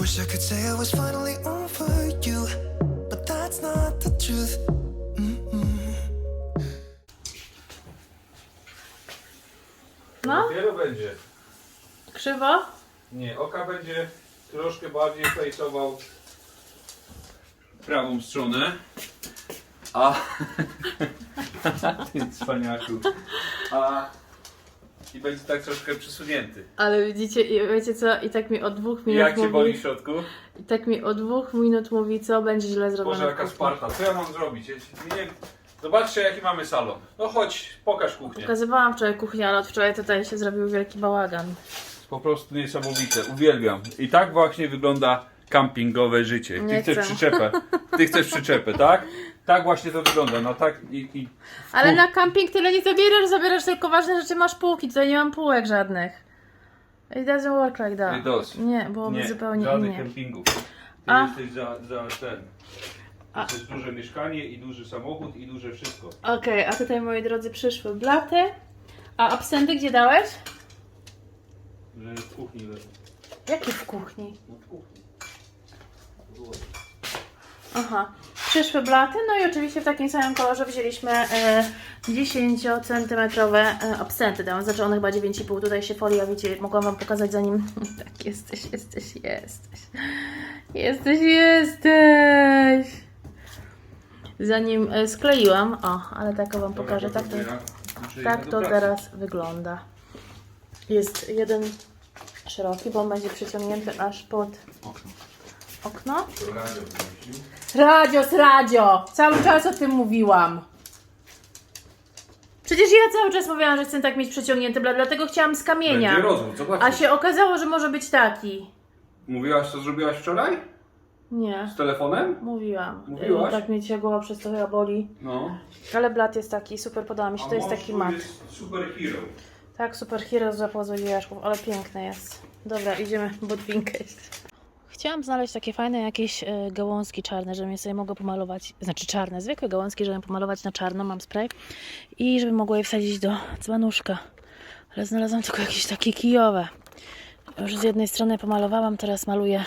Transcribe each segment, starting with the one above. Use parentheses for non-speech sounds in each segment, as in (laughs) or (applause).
Wish I could say I was finally over you, but that's not the truth. No, Dopiero będzie. krzywo. Nie, oka będzie troszkę bardziej fejsował prawą stronę. A. (laughs) Ty cwaniaku. A. I będzie tak troszkę przesunięty. Ale widzicie, i wiecie co, i tak mi od dwóch minut Jak cię mówi, boli w środku? i tak mi od dwóch minut mówi, co będzie źle zrobione. Boże, w jaka kuchni. Sparta. Co ja mam zrobić? Ja się- nie... Zobaczcie, jaki mamy salon. No chodź, pokaż kuchnię. Pokazywałam wczoraj kuchnię, ale od wczoraj tutaj się zrobił wielki bałagan. Po prostu niesamowite. Uwielbiam. I tak właśnie wygląda kampingowe życie. Ty Nie chcesz chcę. przyczepę. Ty chcesz przyczepę, tak? (laughs) Tak właśnie to wygląda. No tak i, i Ale na camping tyle nie zabierasz, zabierasz tylko ważne rzeczy, masz półki, tutaj nie mam półek żadnych. It doesn't work like that. It does. Nie, byłoby nie, zupełnie żadnych innie. kempingów. Ty A. jesteś za, za ten. A. To jest duże mieszkanie i duży samochód i duże wszystko. Okej, a tutaj moi drodzy przyszły blaty. A absenty gdzie dałeś? Że w kuchni leży. Jakie w kuchni? No w kuchni. Było. Aha. Przyszły blaty, no i oczywiście w takim samym kolorze wzięliśmy e, 10 cm absenty. Dałam, znaczy one chyba 9,5. Tutaj się folia, wiecie, mogłam Wam pokazać zanim... (laughs) Tak, jesteś, jesteś, jesteś. Jesteś, jesteś. Zanim e, skleiłam, o, ale tak Wam pokażę, tak to, tak to teraz wygląda. Jest jeden szeroki, bo on będzie przyciągnięty aż pod Okno. Okno. Radio wymyślił. Radios, radio! Cały czas o tym mówiłam. Przecież ja cały czas mówiłam, że chcę tak mieć przeciągnięty blat, dlatego chciałam z kamienia. Będzie rozwód, zobacz. A się okazało, że może być taki. Mówiłaś, co zrobiłaś wczoraj? Nie, Z telefonem? mówiłam. Mówiłaś? Y, Tak mnie dzisiaj głowa przez to chyba boli. No. Ale blat jest taki, super podoba mi się. To jest taki mak. jest super hero. Tak, super hero z Jaszków, ale piękny jest. Dobra, idziemy botwinkę jeść. Chciałam znaleźć takie fajne jakieś e, gałązki czarne, żebym je sobie mogła pomalować, znaczy czarne, zwykłe gałązki, żebym pomalować na czarno, mam spray i żebym mogła je wsadzić do dzbanuszka. Ale znalazłam tylko jakieś takie kijowe. Już z jednej strony pomalowałam, teraz maluję.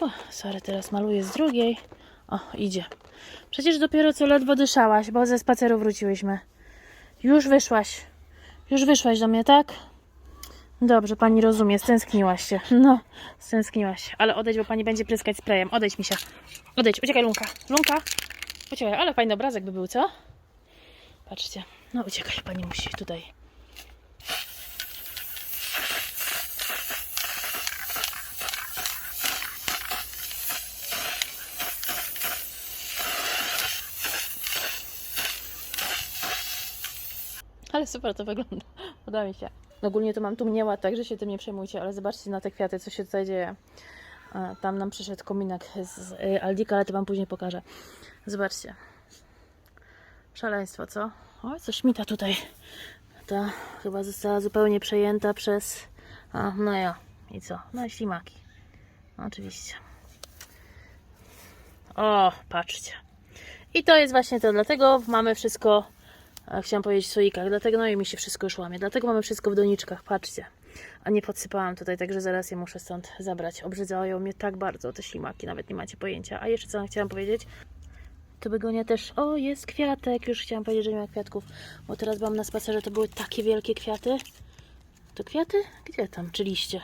O, sorry, teraz maluję z drugiej. O, idzie. Przecież dopiero co ledwo dyszałaś, bo ze spaceru wróciłyśmy. Już wyszłaś. Już wyszłaś do mnie, tak? Dobrze, pani rozumie, stęskniłaś się. (laughs) No, stęskniłaś się. Ale odejdź, bo pani będzie pryskać sprayem. Odejdź, misia. Odejdź, uciekaj, Lunka. Lunka, uciekaj. Ale fajny obrazek by był, co? Patrzcie. No, uciekaj, pani musi tutaj. Ale super to wygląda. Podoba mi się. Ogólnie to mam tu mniała, także się tym nie przejmujcie, ale zobaczcie na te kwiaty, co się tutaj dzieje. Tam nam przyszedł kominek z e, Aldika, ale to Wam później pokażę. Zobaczcie. Szaleństwo, co? Oj, co szmita tutaj. Ta chyba została zupełnie przejęta przez... A, no ja. I co? No i ślimaki. No, oczywiście. O, patrzcie. I to jest właśnie to, dlatego mamy wszystko chciałam powiedzieć słoikach, dlatego no i mi się wszystko już łamie. Dlatego mamy wszystko w doniczkach, patrzcie. A nie podsypałam tutaj, także zaraz je muszę stąd zabrać. Obrzydzają mnie tak bardzo te ślimaki, nawet nie macie pojęcia. A jeszcze co chciałam powiedzieć? To begonia też, o jest kwiatek, już chciałam powiedzieć, że nie ma kwiatków, bo teraz byłam na spacerze, to były takie wielkie kwiaty. To kwiaty? Gdzie tam? Czy liście?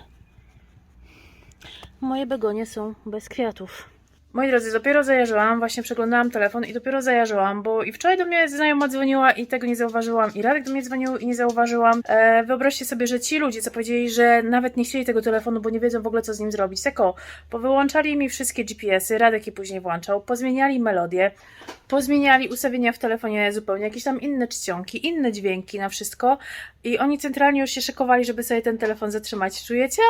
Moje begonie są bez kwiatów. Moi drodzy, dopiero zajarzyłam, właśnie przeglądałam telefon i dopiero zajarzyłam, bo i wczoraj do mnie znajoma dzwoniła i tego nie zauważyłam, i Radek do mnie dzwonił i nie zauważyłam. E, wyobraźcie sobie, że ci ludzie, co powiedzieli, że nawet nie chcieli tego telefonu, bo nie wiedzą w ogóle, co z nim zrobić. Tako, powyłączali mi wszystkie GPS-y, Radek je później włączał, pozmieniali melodię, pozmieniali ustawienia w telefonie zupełnie, jakieś tam inne czcionki, inne dźwięki na wszystko i oni centralnie już się szykowali, żeby sobie ten telefon zatrzymać. Czujecie?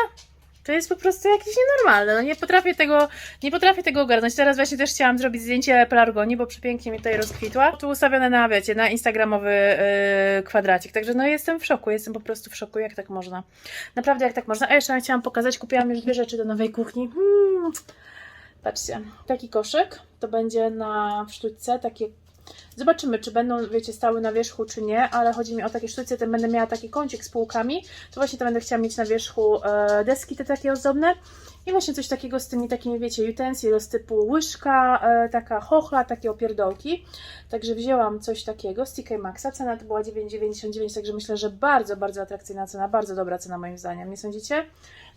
To jest po prostu jakieś nienormalne. No nie potrafię tego, nie potrafię tego ogarnąć. Teraz właśnie też chciałam zrobić zdjęcie pelargonii, bo przepięknie mi tutaj rozkwitła. Tu ustawione na, wiecie, na instagramowy yy, kwadracik. Także no jestem w szoku, jestem po prostu w szoku, jak tak można. Naprawdę jak tak można. A jeszcze chciałam pokazać, kupiłam już dwie rzeczy do nowej kuchni. Hmm. Patrzcie, taki koszyk, to będzie na w sztućce, takie Zobaczymy, czy będą, wiecie, stały na wierzchu, czy nie, ale chodzi mi o takie sztuce, to będę miała taki kącik z półkami, to właśnie to będę chciała mieć na wierzchu e, deski te takie ozdobne i właśnie coś takiego z tymi takimi, wiecie, utensils typu łyżka, e, taka chochla, takie opierdolki. Także wzięłam coś takiego z TK Maxa, cena to była 9,99, także myślę, że bardzo, bardzo atrakcyjna cena, bardzo dobra cena moim zdaniem, nie sądzicie?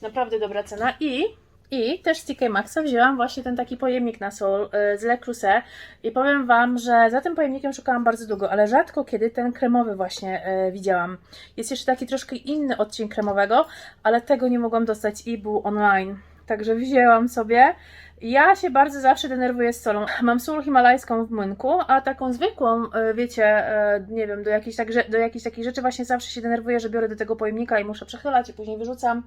Naprawdę dobra cena i i też z TK Maxa wzięłam właśnie ten taki pojemnik na sol y, z Le Creuset i powiem Wam, że za tym pojemnikiem szukałam bardzo długo, ale rzadko kiedy ten kremowy właśnie y, widziałam. Jest jeszcze taki troszkę inny odcień kremowego, ale tego nie mogłam dostać i był online. Także wzięłam sobie. Ja się bardzo zawsze denerwuję z solą. Mam sól himalajską w młynku, a taką zwykłą, y, wiecie, nie wiem, do jakichś, tak, do jakichś takich rzeczy właśnie zawsze się denerwuję, że biorę do tego pojemnika i muszę przechylać i później wyrzucam.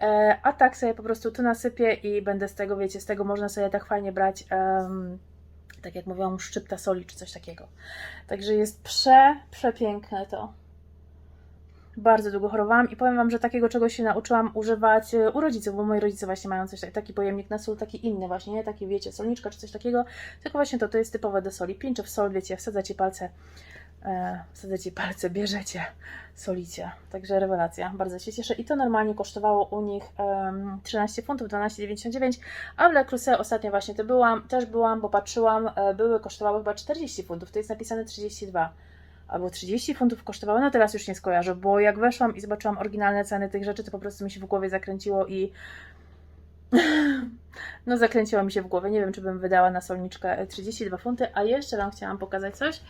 E, A tak sobie po prostu tu nasypię i będę z tego, wiecie, z tego można sobie tak fajnie brać, em, tak jak mówiłam, szczypta soli czy coś takiego. Także jest prze, przepiękne to. Bardzo długo chorowałam i powiem Wam, że takiego czegoś się nauczyłam używać e, u rodziców, bo moi rodzice właśnie mają coś, taki pojemnik na sól, taki inny właśnie, nie taki, wiecie, solniczka czy coś takiego, tylko właśnie to, to jest typowe do soli. Pięcie w sol, wiecie, wsadzacie palce, wsadzacie palce, bierzecie, solicie. Także rewelacja, bardzo się cieszę. I to normalnie kosztowało u nich em, 13 funtów, 12,99, a w Le ostatnio właśnie to byłam, też byłam, bo patrzyłam, e, były, kosztowały chyba 40 funtów, to jest napisane 32 albo 30 funtów kosztowały, no teraz już nie skojarzę, bo jak weszłam i zobaczyłam oryginalne ceny tych rzeczy, to po prostu mi się w głowie zakręciło i (laughs) no zakręciło mi się w głowie, nie wiem czy bym wydała na solniczkę 32 funty, a jeszcze Wam chciałam pokazać coś.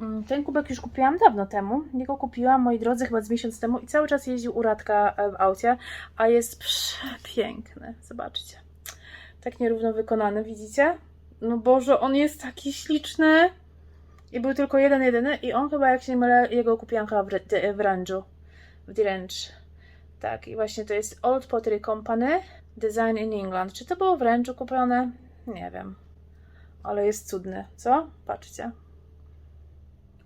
Mm, Ten kubek już kupiłam dawno temu, jego kupiłam, moi drodzy, chyba z miesiąc temu i cały czas jeździł u Radka e, w aucie, a jest przepiękny, zobaczcie. Tak nierówno wykonany, widzicie? No Boże, on jest taki śliczny. I był tylko jeden, jedyny i on chyba, jak się nie mylę, jego kupiłam chyba w, w w Dirange. Tak, i właśnie to jest Old Pottery Company, Design in England. Czy to było w Range'u kupione? Nie wiem. Ale jest cudny, co? Patrzcie.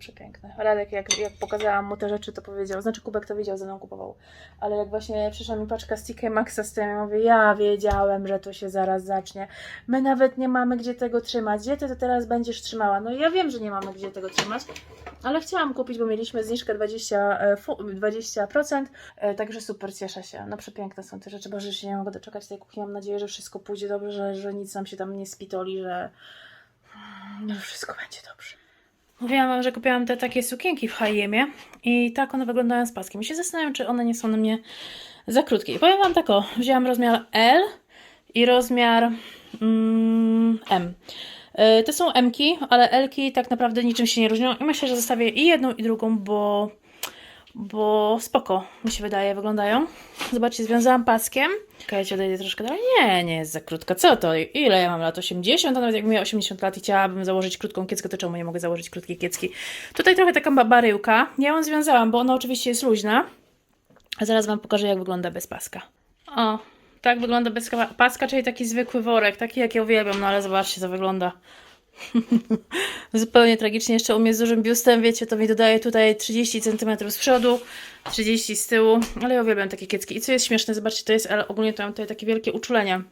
Przepiękny. Radek, jak, jak pokazałam mu te rzeczy, to powiedział, znaczy Kubek to wiedział, ze mną kupował. Ale jak właśnie przyszła mi paczka z TK Maxa z tym, ja mówię, ja wiedziałem, że to się zaraz zacznie. My nawet nie mamy gdzie tego trzymać. Gdzie ty to teraz będziesz trzymała? No ja wiem, że nie mamy gdzie tego trzymać, ale chciałam kupić, bo mieliśmy zniżkę 20%, e, fu- 20% e, także super, cieszę się. No przepiękne są te rzeczy, bo że się nie mogę doczekać tej kuchni. Mam nadzieję, że wszystko pójdzie dobrze, że, że nic nam się tam nie spitoli, że, że wszystko będzie dobrze. Mówiłam wam, że kupiłam te takie sukienki w H&M i tak one wyglądają z paskiem. I się zastanawiam, czy one nie są na mnie za krótkie. I powiem wam tak o, wzięłam rozmiar L i rozmiar mm, M. Y, To są M-ki, ale L-ki tak naprawdę niczym się nie różnią i myślę, że zostawię i jedną i drugą, bo, bo spoko mi się wydaje, wyglądają. Zobaczcie, związałam paskiem. Czekajcie, odejdę troszkę dalej. Nie, nie jest za krótka. Co to? Ile ja mam lat? 80? A nawet jakbym miała 80 lat i chciałabym założyć krótką kieckę, to czemu nie mogę założyć krótkiej kiecki? Tutaj trochę taka ba- baryłka. Ja ją związałam, bo ona oczywiście jest luźna. A zaraz Wam pokażę, jak wygląda bez paska. O, tak wygląda bez ka- paska, czyli taki zwykły worek, taki jak ja uwielbiam, no ale zobaczcie, to wygląda (laughs) zupełnie tragicznie. Jeszcze u z dużym biustem, wiecie, to mi dodaje tutaj 30 cm z przodu, 30 z tyłu, ale ja uwielbiam takie kiecki. I co jest śmieszne, zobaczcie, to jest L, ogólnie to mam tutaj takie wielkie uczulenia.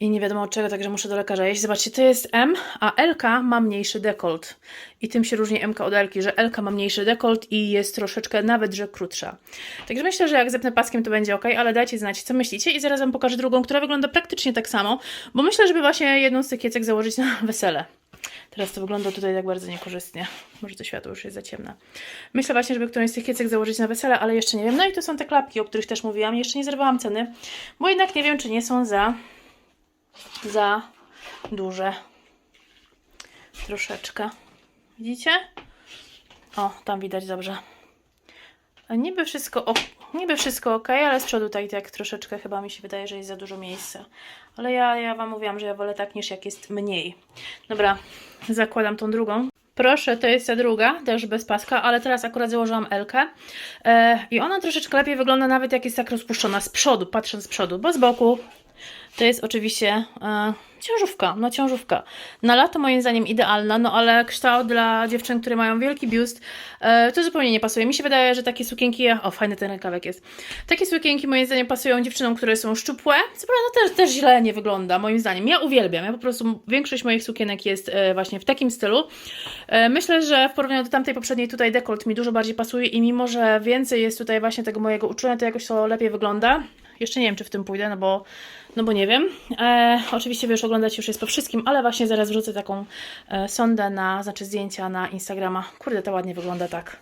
I nie wiadomo od czego, także muszę do lekarza iść. Zobaczcie, to jest M, a LK ma mniejszy dekolt. I tym się różni MK od LK, że LK ma mniejszy dekolt i jest troszeczkę nawet, że krótsza. Także myślę, że jak zepnę paskiem, to będzie ok, ale dajcie znać, co myślicie. I zaraz Wam pokażę drugą, która wygląda praktycznie tak samo, bo myślę, żeby właśnie jedną z tych kiecek założyć na (laughs) wesele. Teraz to wygląda tutaj tak bardzo niekorzystnie. Może to światło już jest za ciemne. Myślę właśnie, żeby którąś z tych kiecek założyć na wesele, ale jeszcze nie wiem. No i to są te klapki, o których też mówiłam. Jeszcze nie zerwałam ceny, bo jednak nie wiem, czy nie są za za duże. Troszeczkę. Widzicie? O, tam widać dobrze. Niby wszystko, o, niby wszystko ok, ale z przodu tutaj tak troszeczkę chyba mi się wydaje, że jest za dużo miejsca. Ale ja, ja Wam mówiłam, że ja wolę tak niż jak jest mniej. Dobra, zakładam tą drugą. Proszę, to jest ta druga, też bez paska, ale teraz akurat założyłam Elkę e, i ona troszeczkę lepiej wygląda nawet jak jest tak rozpuszczona z przodu, patrząc z przodu, bo z boku to jest oczywiście e, ciężówka, no ciężówka. Na lato moim zdaniem idealna, no ale kształt dla dziewczyn, które mają wielki biust, e, to zupełnie nie pasuje. Mi się wydaje, że takie sukienki, o fajny ten rękawek jest, takie sukienki moim zdaniem pasują dziewczynom, które są szczupłe, co prawda też, też źle nie wygląda moim zdaniem. Ja uwielbiam, ja po prostu większość moich sukienek jest e, właśnie w takim stylu. E, myślę, że w porównaniu do tamtej poprzedniej tutaj dekolt mi dużo bardziej pasuje i mimo, że więcej jest tutaj właśnie tego mojego uczulenia, to jakoś to lepiej wygląda. Jeszcze nie wiem, czy w tym pójdę, no bo, no bo nie wiem. E, oczywiście, wiesz, oglądać już jest po wszystkim, ale właśnie zaraz wrzucę taką e, sondę na, znaczy zdjęcia na Instagrama. Kurde, to ładnie wygląda tak.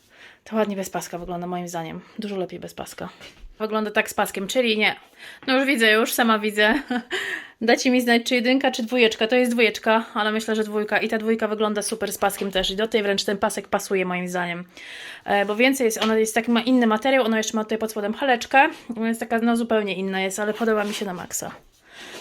To ładnie bez paska wygląda moim zdaniem. Dużo lepiej bez paska. Wygląda tak z paskiem, czyli nie. No już widzę, już sama widzę. (laughs) Dajcie mi znać, czy jedynka, czy dwójeczka. To jest dwójeczka, ale myślę, że dwójka. I ta dwójka wygląda super z paskiem też. I do tej wręcz ten pasek pasuje moim zdaniem. E, bo więcej jest, ona jest taki, ma inny materiał, ona jeszcze ma tutaj pod spodem haleczkę. Jest taka, no zupełnie inna jest, ale podoba mi się na maksa.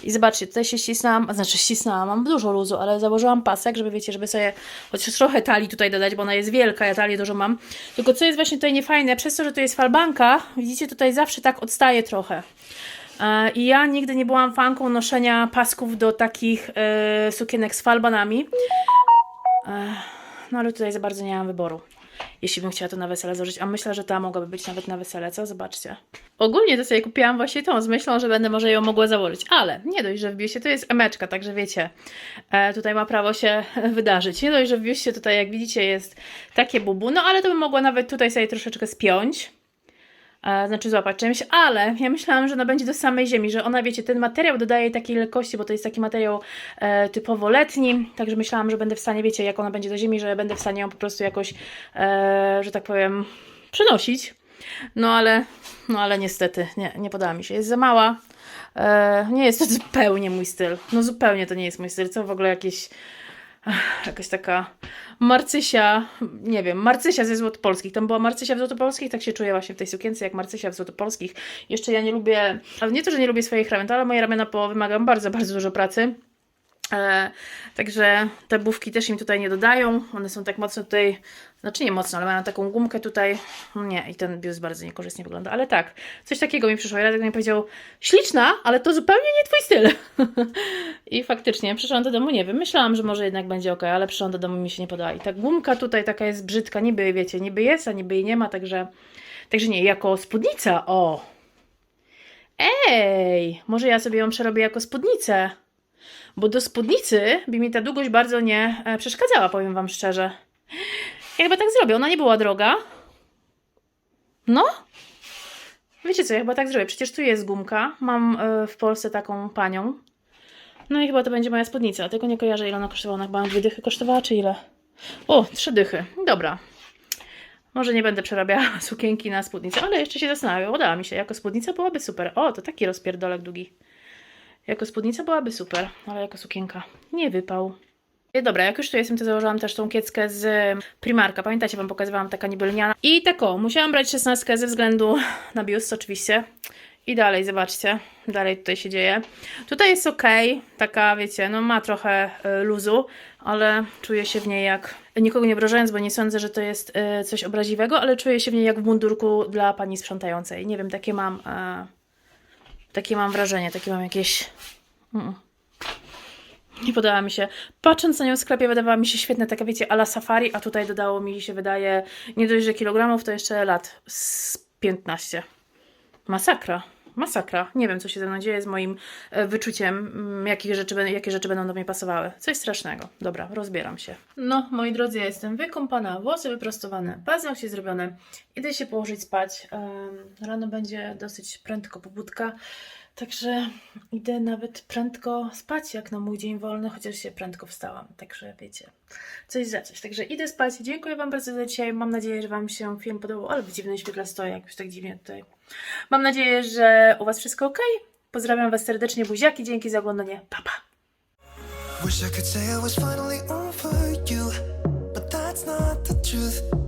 I zobaczcie, tutaj się ścisnęłam, znaczy ścisnęłam, mam dużo luzu, ale założyłam pasek, żeby wiecie, żeby sobie chociaż trochę talii tutaj dodać, bo ona jest wielka, ja talię dużo mam. Tylko co jest właśnie tutaj niefajne, przez to, że tu jest falbanka, widzicie, tutaj zawsze tak odstaje trochę. E, I ja nigdy nie byłam fanką noszenia pasków do takich e, sukienek z falbanami. E, no ale tutaj za bardzo nie mam wyboru. Jeśli bym chciała to na wesele założyć, a myślę, że ta mogłaby być nawet na wesele, co? Zobaczcie. Ogólnie to sobie kupiłam właśnie tą z myślą, że będę może ją mogła założyć, ale nie dość, że w biuście to jest emeczka, także wiecie, tutaj ma prawo się (laughs) wydarzyć. Nie dość, że w biuście tutaj, jak widzicie, jest takie bubu, no ale to bym mogła nawet tutaj sobie troszeczkę spiąć znaczy złapać czymś, ale ja myślałam, że ona będzie do samej ziemi, że ona, wiecie, ten materiał dodaje takiej lekkości, bo to jest taki materiał e, typowo letni, także myślałam, że będę w stanie, wiecie, jak ona będzie do ziemi, że będę w stanie ją po prostu jakoś, e, że tak powiem, przenosić. No ale, no ale niestety, nie, nie podała mi się, jest za mała. E, nie jest to (laughs) zupełnie mój styl. No zupełnie to nie jest mój styl, co w ogóle jakieś jakaś taka Marcysia, nie wiem, Marcysia ze Złotopolskich. Tam była Marcysia w Złotopolskich, tak się czuję właśnie w tej sukience jak Marcysia w Złotopolskich. Jeszcze ja nie lubię, ale nie to, że nie lubię swoich ramion, ale moje ramiona po wymagają bardzo, bardzo dużo pracy. E, także te bufki też im tutaj nie dodają. One są tak mocno tutaj, znaczy nie mocno, ale mają taką gumkę tutaj. Nie, i ten biust bardzo niekorzystnie wygląda. Ale tak, coś takiego mi przyszło. I Radek mi powiedział, śliczna, ale to zupełnie nie twój styl. (laughs) I faktycznie, przyszłam do domu, nie wiem, myślałam, że może jednak będzie ok, ale przyszłam do domu mi się nie podoba. I ta gumka tutaj taka jest brzydka, niby wiecie, niby jest, a niby jej nie ma, także, także nie, jako spódnica, o. Ej, może ja sobie ją przerobię jako spódnicę. Bo do spódnicy by mi ta długość bardzo nie e, przeszkadzała, powiem Wam szczerze. Ja chyba tak zrobię, ona nie była droga. No. Wiecie co, ja chyba tak zrobię. Przecież tu jest gumka. Mam e, w Polsce taką panią. No i chyba to będzie moja spódnica. Tylko nie kojarzę, ile ona kosztowała. Ona chyba dwie dychy kosztowała, czy ile? O, trzy dychy. Dobra. Może nie będę przerabiała (laughs) sukienki na spódnicę, ale jeszcze się zastanawiam. Udała mi się. Jako spódnica byłaby super. O, to taki rozpierdolek długi. Jako spódnica byłaby super, ale jako sukienka nie wypał. E, Dobra, jak już tu jestem, to założyłam też tą kieckę z Primarka. Pamiętacie, Wam pokazywałam taka niby. I tak o, musiałam brać 16 ze względu na biust oczywiście. I dalej, zobaczcie, dalej tutaj się dzieje. Tutaj jest ok, taka wiecie, no ma trochę y, luzu, ale czuję się w niej jak, nikogo nie obrażając, bo nie sądzę, że to jest y, coś obraźliwego, ale czuję się w niej jak w mundurku dla pani sprzątającej. Nie wiem, takie mam, e, takie mam wrażenie, takie mam jakieś... Mm. Nie podoba mi się. Patrząc na nią w sklepie, wydawała mi się świetna, taka wiecie, ala safari, a tutaj dodało mi się, wydaje, nie dość, że kilogramów, to jeszcze lat z 15. Masakra. Masakra. Nie wiem, co się ze mną dzieje z moim e, wyczuciem, mm, jakich rzeczy, jakie rzeczy będą do mnie pasowały. Coś strasznego. Dobra, rozbieram się. No, moi drodzy, ja jestem wykąpana, włosy wyprostowane, paznokcie zrobione. Idę się położyć spać. Rano będzie dosyć prędko pobudka. Także idę nawet prędko spać, jak na mój dzień wolny, chociaż się prędko wstałam. Także wiecie, coś za coś. Także idę spać. Dziękuję Wam bardzo za dzisiaj. Mam nadzieję, że Wam się film podobał, ale w dziwnym świetle stoję, jakoś tak dziwnie tutaj. Mam nadzieję, że u Was wszystko ok. Pozdrawiam Was serdecznie, buziaki. Dzięki za oglądanie. Pa, pa. Wish I could say I was finally over you, but that's not the truth.